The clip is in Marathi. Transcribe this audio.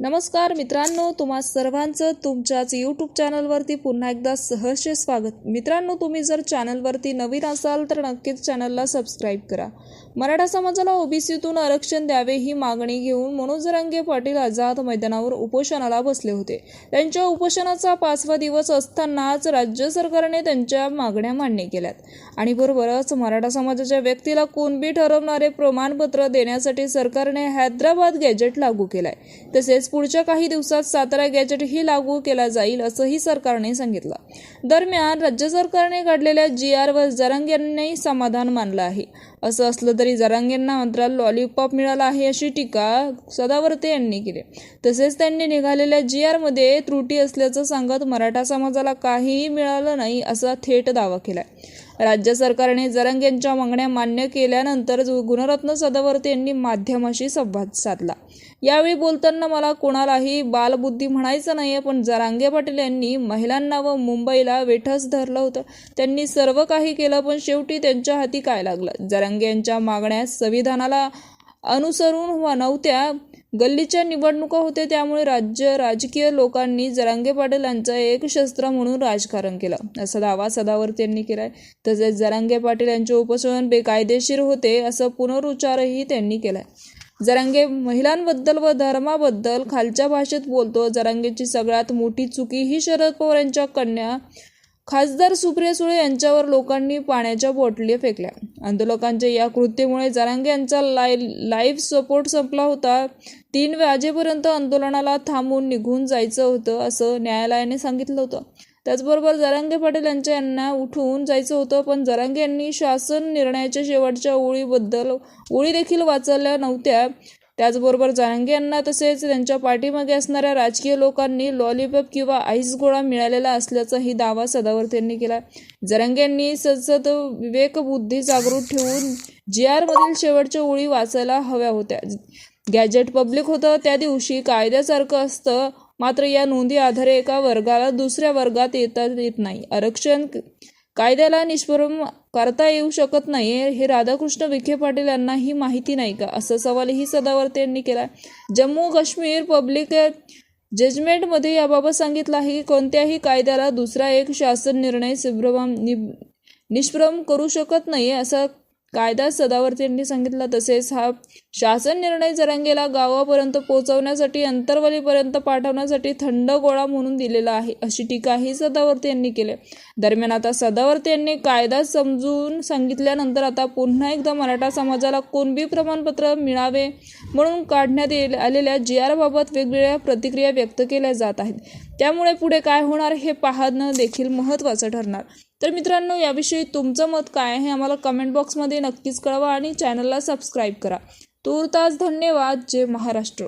नमस्कार मित्रांनो तुम्हा सर्वांचं तुमच्याच यूट्यूब चॅनलवरती पुन्हा एकदा सहर्ष स्वागत. मित्रांनो तुम्ही जर चॅनलवरती नवीन असाल तर नक्कीच चॅनलला सबस्क्राईब करा. मराठा समाजाला ओबीसीतून आरक्षण द्यावे ही मागणी घेऊन मनोज रंगे पाटील आझाद मैदानावर उपोषणाला बसले होते. त्यांच्या उपोषणाचा पाचवा दिवस असतानाच राज्य सरकारने त्यांच्या मागण्या मान्य केल्यात. आणि बरोबरच मराठा समाजाच्या व्यक्तीला कुणबी ठरवणारे प्रमाणपत्र देण्यासाठी सरकारने हैदराबाद गॅजेट लागू केलाय. तसेच पुढच्या काही दिवसात सातारा गॅजेटही लागू केला जाईल असंही सरकारने सांगितलं. दरम्यान राज्य सरकारने काढलेल्या जी आरवर जरंग यांनी समाधान मानलं आहे. असं असलं तरी जरांगेंना मात्र लॉलीपॉप मिळाला आहे अशी टीका सदावर्ते यांनी केली. तसेच त्यांनी निघालेल्या जी आरमध्ये त्रुटी असल्याचं सांगत मराठा समाजाला काहीही मिळालं नाही असा थेट दावा केलाय. राज्य सरकारने जरंग यांच्या मागण्या मान्य केल्यानंतर गुणरत्न सदावर्ते यांनी माध्यमाशी संवाद साधला. यावेळी बोलताना मला कोणालाही बालबुद्धी म्हणायचं नाहीये पण जरांगे पाटील यांनी महिलांना व मुंबईला वेठस धरलं होतं. त्यांनी सर्व काही केलं पण शेवटी त्यांच्या हाती काय लागलं? जरा यांच्या मागण्या संविधानाला अनुसरून व नव्हत्या गल्लीच्या निवडणुका होते त्यामुळे राज्य राजकीय लोकांनी जरांगे पाटील यांचं एक शस्त्र म्हणून राजकारण केलं. असा दावा सदावर्ती यांनी केलाय. तसेच जरांगे पाटील यांचे उपोषण बेकायदेशीर होते असं पुनरुच्चारही त्यांनी केलाय. जरांगे महिलांबद्दल व धर्माबद्दल खालच्या भाषेत बोलतो जरांगेची सगळ्यात मोठी चुकी ही शरद पवार यांच्या कन्या खासदार सुप्रिया सुळे यांच्यावर लोकांनी पाण्याच्या बॉटली फेकल्या. आंदोलकांच्या या कृत्यामुळे जरांगे यांचा लाय लाईव्ह सपोर्ट संपला होता. तीन वाजेपर्यंत आंदोलनाला थांबून निघून जायचं होतं असं न्यायालयाने सांगितलं होतं. त्याचबरोबर जरांगे पाटील यांच्या यांना उठून जायचं होतं पण जरांगे यांनी शासन निर्णयाच्या शेवटच्या ओळीबद्दल ओळी देखील वाचल्या नव्हत्या. त्याचबरोबर जरांगे यांना तसेच त्यांच्या पाठीमागे असणाऱ्या राजकीय लोकांनी लॉलीपॉप किंवा आईस गोळा मिळालेला असल्याचाही दावा सदावर्त यांनी केला. जरांगे यांनी सतत विवेकबुद्धी जागृत ठेवून जी आरमधील शेवटच्या ओळी वाचायला हव्या होत्या. गॅजेट पब्लिक होतं त्या दिवशी कायद्यासारखं असतं मात्र या नोंदी आधारे एका वर्गाला दुसऱ्या वर्गात येता येत नाही. आरक्षण कायद्याला निष्प्रम करता येऊ शकत नाही हे राधाकृष्ण विखे पाटील यांनाही माहिती नाही का? असा सवालही सदावर्ते यांनी केला जम्मू काश्मीर पब्लिक जजमेंटमध्ये याबाबत सांगितलं आहे की कोणत्याही कायद्याला दुसरा एक शासन निर्णय सुभ्रम निष्प्रम करू शकत नाही असा कायदा सदावर्ती यांनी सांगितलं तसेच हा शासन निर्णय जरांगेला गावापर्यंत पोहोचवण्यासाठी अंतरवलीपर्यंत पाठवण्यासाठी थंड गोळा म्हणून दिलेला आहे अशी टीकाही सदावर्ती यांनी केली. दरम्यान आता सदावर्ती यांनी कायदा समजून सांगितल्यानंतर आता पुन्हा एकदा मराठा समाजाला कोणबी प्रमाणपत्र मिळावे म्हणून काढण्यात आलेल्या जी आरबाबत वेगवेगळ्या प्रतिक्रिया व्यक्त केल्या जात आहेत. त्यामुळे पुढे काय होणार हे पाहणं देखील महत्त्वाचं ठरणार. तर मित्रांनो याविषयी तुमचं मत काय आहे आम्हाला कमेंट बॉक्समध्ये नक्कीच कळवा आणि चॅनलला सबस्क्राईब करा. तूर्तास धन्यवाद. जय महाराष्ट्र.